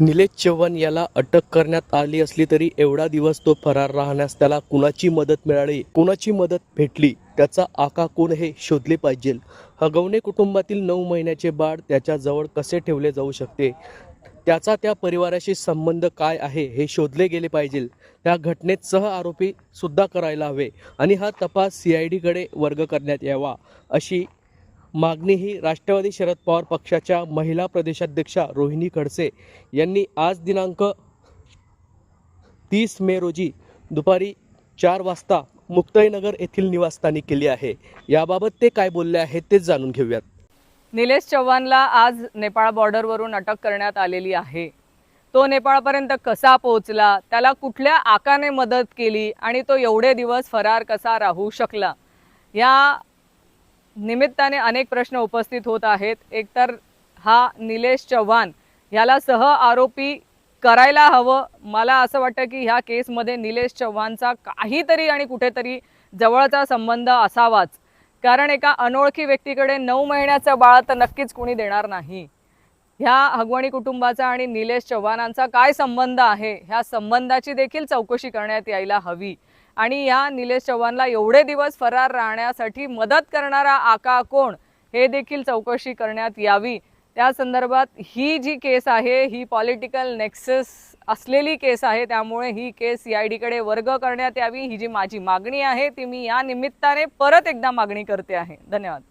निलेश चव्हाण याला अटक करण्यात आली असली तरी एवढा दिवस तो फरार राहण्यास त्याला कुणाची मदत मिळाली कुणाची मदत भेटली त्याचा आका कोण हे शोधले पाहिजे? हगवणे कुटुंबातील नऊ महिन्याचे बाळ त्याच्याजवळ कसे ठेवले जाऊ शकते? त्याचा त्या परिवाराशी संबंध काय आहे हे शोधले गेले पाहिजे. त्या घटनेत सह आरोपी सुद्धा करायला हवे आणि हा तपास सी आय डीकडे वर्ग करण्यात यावा अशी मागणी ही राष्ट्रवादी शरद पवार पक्षाच्या महिला प्रदेशाध्यक्षा रोहिणी खडसे यांनी आज दिनांक तीस मे रोजी दुपारी चार वाजता मुक्ताईनगर येथील निवासस्थानी केली आहे. याबाबत ते काय बोलले आहेत ते जाणून घेऊयात. निलेश चव्हाणला आज नेपाळ बॉर्डरवरून अटक करण्यात आलेली आहे. तो नेपाळपर्यंत कसा पोहोचला त्याला कुठल्या आकाने मदत केली आणि तो एवढे दिवस फरार कसा राहू शकला या निमित्ताने अनेक प्रश्न उपस्थित होत आहेत. एकतर हा निलेश चव्हाण याला सह आरोपी करायला हवं. मला असं वाटतं की ह्या केसमध्ये निलेश चव्हाणचा काहीतरी आणि कुठेतरी जवळचा संबंध असावाच. कारण एका अनोळखी व्यक्तीकडे नऊ महिन्याचं बाळ तर नक्कीच कुणी देणार नाही. ह्या हगवणी कुटुंबाचा आणि निलेश चव्हाणांचा काय संबंध आहे? ह्या संबंधाची देखील चौकशी करण्यात यायला हवी. आणि या निलेश चव्हाणला एवढे दिवस फरार राहण्यासाठी मदत करणारा आका कोण हे देखील चौकशी करण्यात यावी. त्या संदर्भात ही जी केस आहे ही पॉलिटिकल नेक्सस असलेली केस आहे त्यामुळे ही केस सी आय डीकडे वर्ग करण्यात यावी. ही जी माझी मागणी आहे ती मी या निमित्ताने परत एकदा मागणी करते आहे. धन्यवाद.